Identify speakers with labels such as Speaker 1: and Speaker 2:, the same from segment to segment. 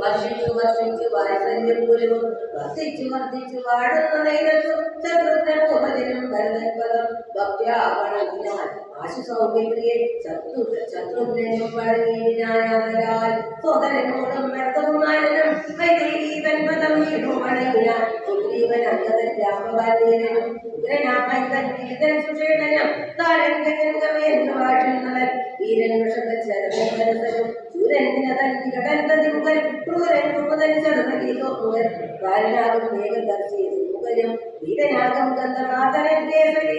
Speaker 1: വർഷിച്ചു വർഷിച്ചു വാത്സല്യം ഗുരുവും വർദ്ധിച്ചു വർദ്ധിച്ചു വാടുന്ന ഭക്യാവണങ്ങിനാൽ ആശു സൗമ്യപ്രിയെ ശത്രു ശത്രുഘ്നും പഴങ്ങിയാൽ സോദരനോടും വ്യർത്ഥവുമാനും വൈദേഹി തന്മതം വീടുമടങ്ങിനാൽ സുഗ്രീവൻ അംഗതൻ രാമബാല്യനും ഉഗ്രനാമൈതൻ വീരൻ സുഷേണനും താരംഗജംഗമേന്ദ്ര വാഴുന്നവൻ വീരൻ വൃഷഭരസനും ശൂരൻ ദിനതൻ വികടന്തതിമുഖൻ ക്രൂരൻ മുതൽ ചെറുതീതോമുഖൻ കാരനാകും വേഗദർശി മുഖനും വീരനാകും ഗന്ധമാതരൻ കേസരി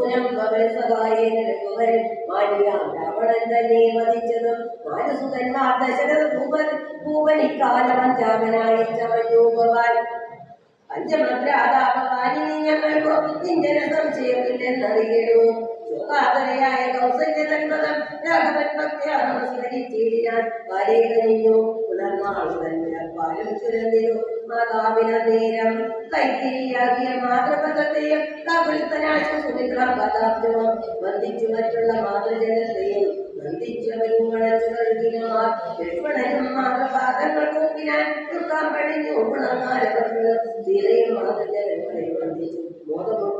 Speaker 1: കവൽ സഹായേന രഘുവരൻ മാനിയാം രാവണൻ തന്നെ വധിച്ചതും നാല് സുതന്മാർ ദശരഥ ഭൂപൻ ഭൂപൻ ഞങ്ങൾക്കോ നിന്റെ സംശയമില്ലെന്നറിയൂ ശോകാതരയായ കൗസല്യ തന്മതം വന്ദിച്ചു മറ്റുള്ള മാതൃജനത്തെയും വന്ദിച്ചവരും മാതൃജനങ്ങളെ വന്ദിച്ചു മോദം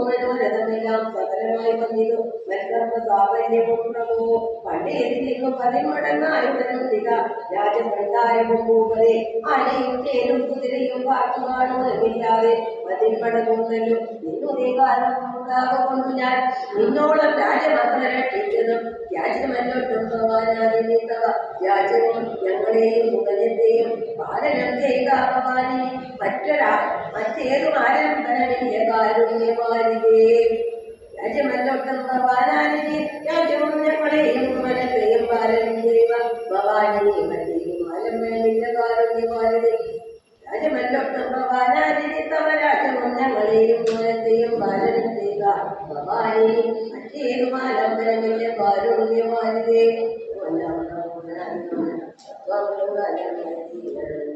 Speaker 1: വന്നു മനോരഥമെല്ലാം സകലമായി വന്നിതു മൽക്കർമ്മ സാഫല്യവും പ്രഭോ പണ്ടേ നിന്നു പതിമടങ്ങായുടനുണ്ടിക രാജഭണ്ഡാരവും ഭൂപതേ ആനയും തേനും കുതിരയും പാട്ടുകാണുമില്ലാതെ പതിമടങ്ങുന്നല്ലോ നിന്നു നീ കാലം ഉണ്ടാകൊണ്ടു ഞാൻ നിന്നോളം രാജമക്കളെ ഭവാനാദിനിത്തവ രാജ്യവും ഞങ്ങളെയും മുഖജത്തെയും പാലനം ചെയ്ത അപമാനി മറ്റൊരാ മറ്റേതും ആരംഭനമില്ല കാരുണ്യമാരിതേ ഞങ്ങളെയും ആലംബനമില്ല കാരുണ്യമാരിതേ